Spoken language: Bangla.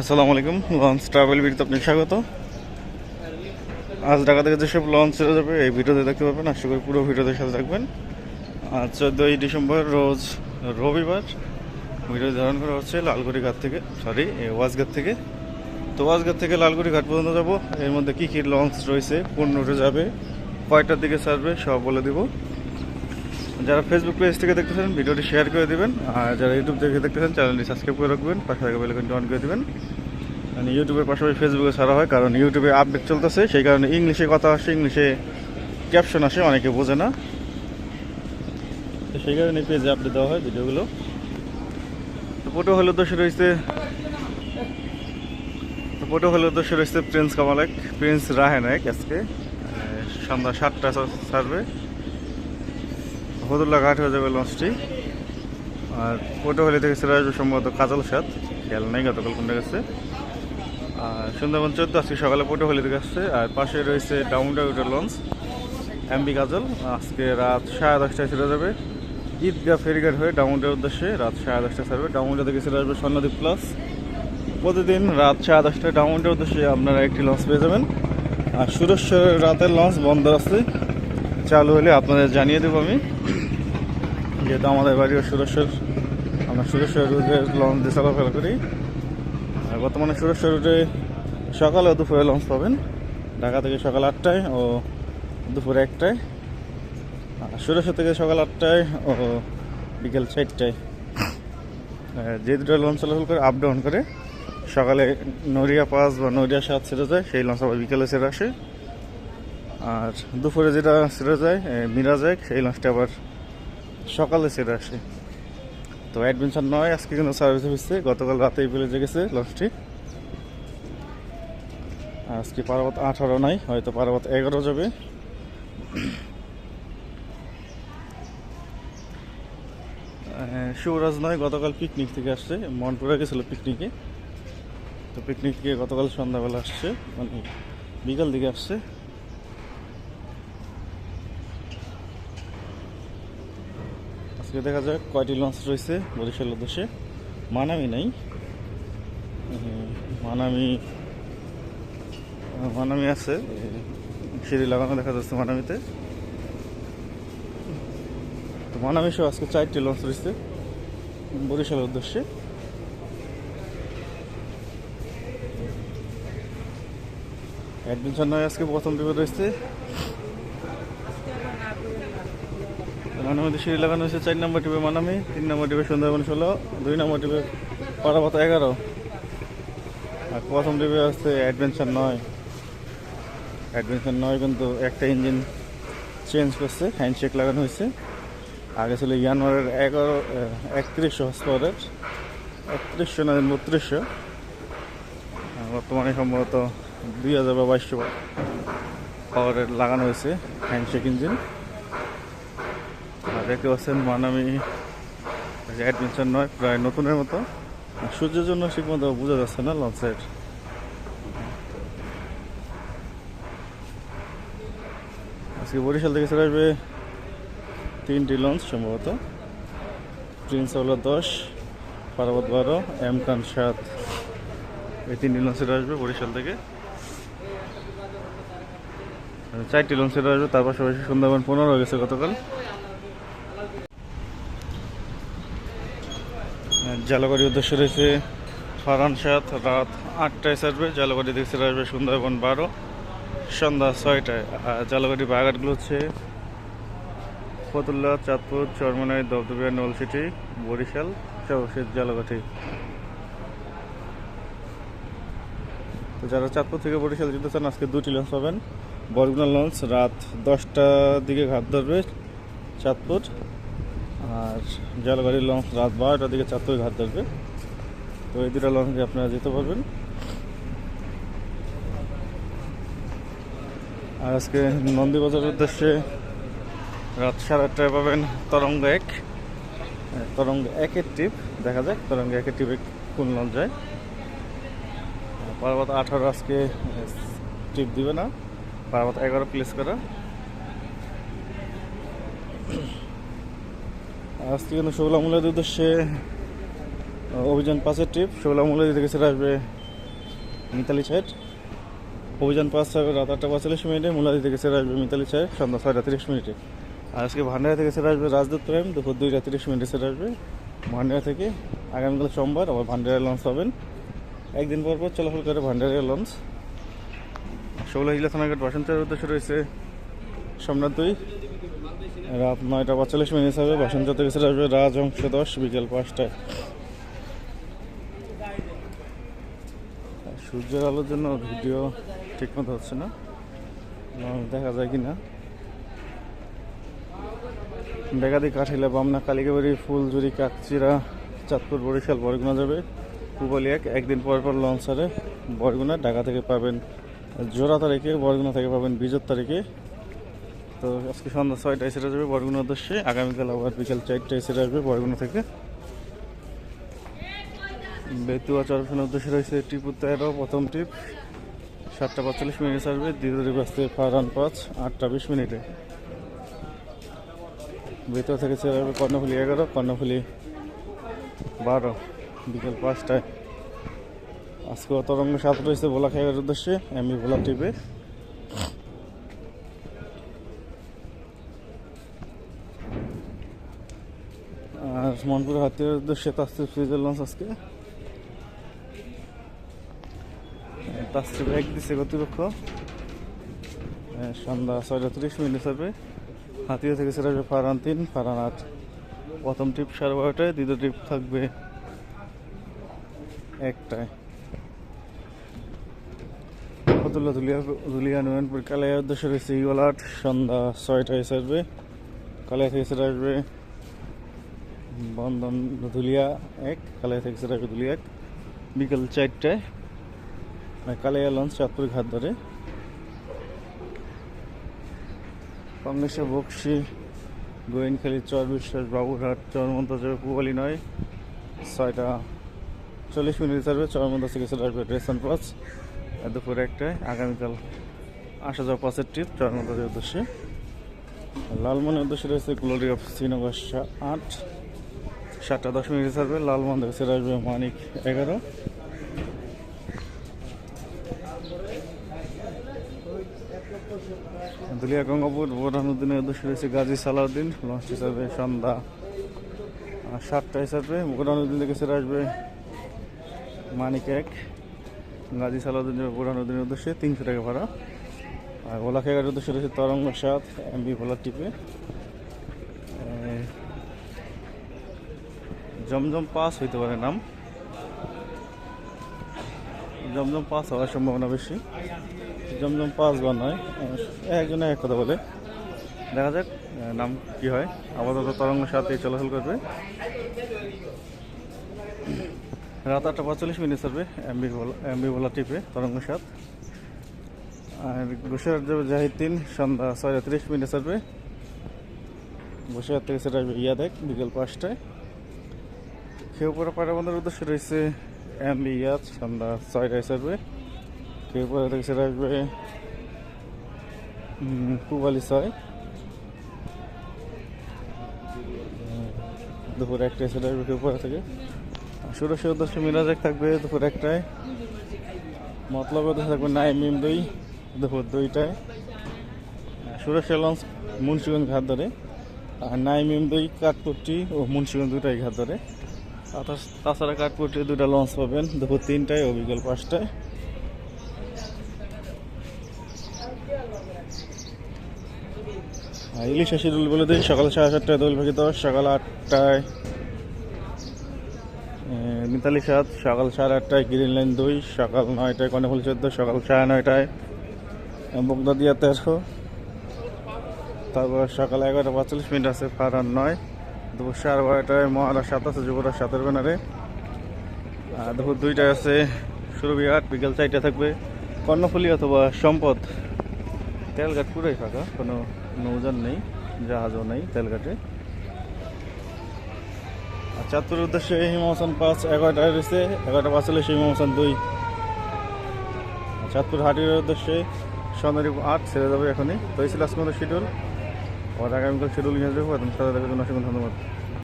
আসসালামু আলাইকুম। লঞ্চ ট্রাভেল ভিডিওতে আপনি স্বাগত। আজ ঢাকা থেকে যেসব লঞ্চ ছেড়ে যাবে, এই ভিডিওতে দেখতে পাবেন আশা করি পুরো ভিডিওতে সাথে থাকবেন। আজ চোদ্দোই ডিসেম্বর রোজ রবিবার ভিডিও ধারণ করা হচ্ছে লালগুড়ি ঘাট থেকে সরি ওয়াজঘাট থেকে। তো ওয়াজঘাট থেকে লালগুড়ি ঘাট পর্যন্ত যাব। এর মধ্যে কী কী লঞ্চ রয়েছে কোন রুটে যাবে, কয়টার দিকে ছাড়বে, সব বলে দিব। যারা ফেসবুক পেজ থেকে দেখতেছেন ভিডিওটি শেয়ার করে দিবেন। আর যারা ইউটিউব থেকে দেখতেছেন চ্যানেলটি সাবস্ক্রাইব করে রাখবেন। পাশে থাকা বেলাইকনটি অন করে দিবেন। মানে ইউটিউবের পাশাপাশি ফেসবুকে ছাড়া হয়, কারণ ইউটিউবে আপডেট চলতেছে। সেই কারণে ইংলিশে কথা আসে ইংলিশে ক্যাপশন আসে, অনেকে বোঝে না। তো সেই কারণে পেজে আপডেট দেওয়া হয় ভিডিওগুলো। তো ফটো হলে উদ্দেশ্য রয়েছে তো ফটো হলে উদ্দেশ্য রয়েছে প্রিন্স কামালেক প্রিন্স রাহেনায়ক আজকে। সন্ধ্যা সাতটা ছাড়বে হদুল্লা ঘাট হয়ে যাবে লঞ্চটি। আর পটুয়াখালী থেকে ছেড়ে আসবে সম্ভবত কাজল সাত খেয়াল নেই, গতকাল কোনটা গেছে। আর সুন্দরবন চোদ্দ, আজকে সকালে পটুয়াখালী থেকে আসছে। আর পাশে রয়েছে ডাউনটা ওইটা লঞ্চ, এমবি কাজল। আজকে রাত সাড়ে দশটায় ছেড়ে যাবে। ঈদগাহ ফেরিঘাট হয়ে ডাউনটার উদ্দেশ্যে রাত সাড়ে দশটায় ছাড়বে ডাউনটা থেকে ছেড়ে আসবে স্বর্ণদ্বীপ প্লাস। প্রতিদিন রাত সাড়ে দশটায় ডাউনটার উদ্দেশ্যে আপনারা একটি লঞ্চ পেয়ে যাবেন। আর সুরেশ্বরের রাতের লঞ্চ বন্ধ আছে। চালু হলে আপনাদের জানিয়ে দেবো আমি। যেহেতু আমাদের বাড়িও সুরেশ্বর আমরা সুরেশ্বর রুটে লঞ্চ দিয়ে চলাফেরা করি। আর বর্তমানে সুরেশ্বর রুটে সকালে ও দুপুরে লঞ্চ পাবেন। ঢাকা থেকে সকাল আটটায় ও দুপুরে একটায়। আর সুরেশ্বর থেকে সকাল আটটায় ও বিকেল চারটায়। যে দুটো লঞ্চ চলাচল করে আপ ডাউন করে, সকালে নড়িয়া পাস বা নড়িয়া সাত ছেড়ে যায়, সেই লঞ্চ আবার বিকেলে ছেড়ে আসে। আর দুপুরে যেটা ছেড়ে যায় মিরাজ এক, সেই লঞ্চটা আবার সকালে ছেড়ে আসে। তো অ্যাডভেঞ্চার নয়, আজকে কিন্তু সার্ভিস হচ্ছে গতকাল রাতেই পেলে গেছে লঞ্চটি আজকে পার্বত আঠারো নাই, হয়তো পার্বত এগারো যাবে। শিবরাজ নয়, গতকাল পিকনিক থেকে আসছে। মনপুরে গেছিল পিকনিকে তো পিকনিক থেকে গতকাল সন্ধ্যাবেলা আসছে মানে বিকাল দিকে আসছে। আজকে দেখা যাক কয়টি লঞ্চ রয়েছে বরিশাল উদ্দেশ্যে। মানামি নাই। মানামি মানামি আছে। সিঁড়ি লাগানো দেখা যাচ্ছে মানামিতে। তো মানামি সহ আজকে চারটি লঞ্চ রয়েছে বরিশালের উদ্দেশ্যে। অ্যাডভেঞ্চার নয়, আজকে প্রথম দিকে রয়েছে। মানামিতে সিঁড়ি লাগানো হয়েছে, চার নম্বর টিপে মানামি, তিন নম্বর টিপে সুন্দরবন ষোলো, দুই নম্বর টিপে পারাবত এগারো। আর প্রথম টিপে আসছে অ্যাডভেঞ্চার নয়। অ্যাডভেঞ্চার নয় কিন্তু একটা ইঞ্জিন চেঞ্জ করছে, হ্যান্ডশেক লাগানো হয়েছে। আগে ছিল ইয়ানওয়ারের এগারো একত্রিশশো হর্স একত্রিশশো না, বত্রিশশো। বর্তমানে সম্ভবত দুই হাজার বা বাইশশো পাওয়ারের লাগানো হয়েছে হ্যান্ডশেক ইঞ্জিন। দেখতে পাচ্ছেন মানামি অ্যাডভেঞ্চার নয়, প্রায় নতুনের মতো। সূর্যের জন্য ঠিক মতো বোঝা যাচ্ছে না লঞ্চের। আজকে বরিশাল থেকে চলে আসবে তিনটি লঞ্চ সম্ভবত। প্রিন্স হলো দশ, পার্বত বারো, এম কান সাত। এই তিনটি লঞ্চের আসবে বরিশাল থেকে। চারটি লঞ্চের আসবে, তার পাশাপাশি সুন্দরবন পনেরো গেছে গতকাল। জালগাড়ি উদ্দেশ্য রয়েছে ফারান সাত রাত আটটায় ছাড়বে। জালগাড়ি ছেড়ে আসবে সুন্দরবন বারো। সন্ধ্যা ছয়টায়। আর জালগাড়ি বাগাটগুলো হচ্ছে ফতুল্লা, চাঁদপুর, চরমনাই দবদবিয়া নলসিটি বরিশাল চৌশির জালগাঠি। তো যারা চাঁদপুর থেকে বরিশাল যেতে চান, আজকে দুটি লঞ্চ পাবেন। বরগুনা লঞ্চ রাত দশটার দিকে ঘাট ধরবে চাঁদপুর। আর জলগাড়ি লঞ্চ রাত বারোটার দিকে চাঁদপুর ঘাট ধরবে। তো এই দুটো লঞ্চে আপনারা যেতে পারবেন। আর আজকে নন্দীবাজারের উদ্দেশ্যে রাত সাড়ে আটটায় পাবেন তরঙ্গ এক। হ্যাঁ, তরঙ্গ একের টিপ দেখা যাক তরঙ্গ একের টিপে কোন লঞ্চ যায়। পার্বত আঠারো আজকে টিপ দিবে না। পার্বত এগারো প্লেস করা। আজকে কিন্তু শৌলামূলের উদ্দেশ্যে অভিযান পাঁচের ট্রিপ শৌলামূলের থেকে সেটা আসবে মিতালি সাইড অভিযান পাঁচ হবে রাত আটটা পঁয়তাল্লিশ মিনিটে মুলাদি থেকে সেরে আসবে মিতালি সাইড সন্ধ্যা ছয়টা তিরিশ মিনিটে। আর আজকে ভান্ডারা থেকে সেরে আসবে রাজদূত প্রেম, দুপুর দুইটা তিরিশ মিনিটে সেরে আসবে ভান্ডারা থেকে। আগামীকাল সোমবার আবার ভান্ডারা লঞ্চ পাবেন একদিন পর পর চলাচল করে ভান্ডারা লঞ্চ ষোলো হিলা থানাঘাট বাসন্তের উদ্দেশ্যে রয়েছে সোমনাথ দুই। রাত নয়টা পঁয়তাল্লিশ মিনিট হবে বাসন্ত থেকে সেরে আসবে রাজ অংশ দশ বিকেল পাঁচটায়। সূর্যের আলোর জন্য ভিডিও ঠিকমতো হচ্ছে না। দেখা যায় কি না বেগাদি, কাঠিলা, বামনা কালিকাবাড়ি ফুলজুরি কাকচিরা, চাঁদপুর, বরিশাল, বরগুনা যাবে। পুবলি এক, একদিন পর পর লঞ্চ ছাড়ে বরগুনা, ঢাকা থেকে পাবেন জোড়া তারিখে, বরগুনা থেকে পাবেন বিজোর তারিখে। তো আজকে সন্ধ্যা ছয়টায় সেরে যাবে বরগুনা উদ্দেশ্যে। আগামীকাল আবার বিকেল চারটায় সেরে আসবে বরগুনা থেকে। বেতুয়া চরফের উদ্দেশ্যে রয়েছে টিপু তেরো, প্রথম টিপ। সাতটা পঁয়তাল্লিশ মিনিটে আসবে। দ্বিতীয় টিপ আসছে ফারান পাঁচ, আটটা বিশ মিনিটে। বেতুয়া থেকে ছেড়ে যাবে কর্ণফুলি এগারো, কর্ণফুলি বারো, বিকেল পাঁচটায়। আজকে তরঙ্গ সাত রয়েছে ভোলা খাইয়ের উদ্দেশ্যে এমবি ভোলা টিপে। আর মনপুর হাতের উদ্দেশ্যে তাস্তির ফ্রিজের লঞ্চ আজকে। তাস্তির এক দিছে কর্তৃপক্ষ। আহ, সন্ধ্যা ছয়টা তিরিশ মিনিট হবে হাতিয়া থেকে সেটা ফারান তিন ফারান আট। প্রথম ট্রিপ সাড়ে বারোটায় দ্বিতীয় ট্রিপ থাকবে একটায়। ফতুল্লা ধুলিয়া ধুলিয়া নয়নপুর কালিয়ার উদ্দেশ্যে রয়েছে ইগল আট সন্ধ্যা ছয়টায় ছাড়বে। কালিয়া থেকে সেটা আসবে বন্ধন ধুলিয়া এক, কালিয়া থেকে সেটা এক, বিকেল চারটায়। মানে কালিয়া লঞ্চ চাঁদপুর ঘাট ধরে। কংগ্রেসে বক্সি, গোয়েনখালি, চর বিশ্বাস, বাবুরহাট চরমন্তা যাবে পুবালি নয়, ছয়টা চল্লিশ মিনিট ছাড়বে চরমন্তা থেকে সেটা আসবে রেশন আর দুপুর একটায় আগামীকাল আসা যাওয়া পাঁচের ট্রিপ চরমন্তাদের উদ্দেশ্যে। লালমনের উদ্দেশ্যে রয়েছে গ্লোরি অফ শ্রীনগর আট। সাতটা দশ মিনিট ছাড়বে লালমন থেকে সেটা আসবে মানিক এগারো। দুলিয়া গঙ্গাপুর বোরহানুদ্দিনের উদ্দেশ্যে রয়েছে গাজী সালাউদ্দিন। লঞ্চ হিসাবে সন্ধ্যা আহ, সাতটা হিসাবে বোরহানুদ্দিন থেকে সেরে আসবে মানিক এক। গাজী সালাউদ্দিন যাবে বোরহানুদ্দিনের উদ্দেশ্যে তিনশো টাকা ভাড়া। আর ওলা খেগার উদ্দেশ্যে রয়েছে তরঙ্গ সাত এমবি ভোলার টিপে। জমজম পাস হইতে পারে নাম। জমজম পাস হওয়ার সম্ভাবনা বেশি। জমজম পাস বা নয় একজনে এক কথা বলে। দেখা যাক নাম কি হয়। আপাতত তরঙ্গ সাথে চলাচল করবে। রাত আটটা পঁয়তাল্লিশ মিনিট ছাড়বে এমবি বলা এমবি বলা টিপে তরঙ্গ সাত। আর ঘুষার যাবে জাহিদ্দিন সন্ধ্যা ছয়টা তিরিশ মিনিট ছাড়বে ঘুষার থেকে সেটা আসবে ইয়াদেক বিকেল পাঁচটায়। খেউপুরা পাড়াবন্ধের উদ্দেশ্যে রয়েছে এমবি ইয়াদ সন্ধ্যা ছয়টায় ছাড়বে খেউপুরা থেকে সেটা আসবে উম, পুবালি ছয়। দুপুর একটায় সেটা আসবে খেউপুরা থেকে। ষোলোশো উদ্দেশ্যে মিরাজেক থাকবে দুপুর একটায়। মতলব থাকবে নাইমিম দুই দুপুর দুইটায়। সুরেশ্বর লঞ্চ মুন্সিগঞ্জ ঘাট ধরে। আর নাইমিম দুই কাঠপুট্টি ও মুন্সিগঞ্জ দুটাই ঘাট ধরে। তাছাড়া কাঠপুট্টি দুটা লঞ্চ পাবেন। দুপুর তিনটায় ও বিকেল পাঁচটায় ইলিশা শিডিউল বলে দিই, সকাল সাড়ে সাতটায় দোল ভাগি সকাল আটটায় মিতালি সাত, সকাল সাড়ে আটটায় গ্রিন লাইন দুই, সকাল নয়টায় কর্ণফুল চোদ্দ, সকাল সাড়ে নয়টায় বগদাদিয়া তেরো, তারপর সকাল এগারোটা পঁয়তাল্লিশ মিনিট আছে ফারান নয়। দুপুর বারোটায় মহারাজ সাত আছে, যুবরাজ সাতের ব্যানারে। দুপুর দুইটায় আছে সুরভি আট বিকেল চারটা থাকবে কর্ণফুলি অথবা সম্পদ। তেলঘাট পুরাই ফাঁকা, কোনো নৌযান নেই, জাহাজও নেই তেলঘাটে। আর চাঁদপুরের উদ্দেশ্যে হিমহসান পাঁচ, এগারোটায় রয়েছে, এগারোটা পাঁচচল্লিশ হিমহসান দুই। চাঁদপুর হাটির উদ্দেশ্যে সন্ধ্যারি আট, ছেড়ে যাবে এখনই। তো এই ছিল আজকে শিডিউল। আর আগামীকাল শেডুল নিয়ে যাব এবং সাথে জন্য অসংখ্য ধন্যবাদ।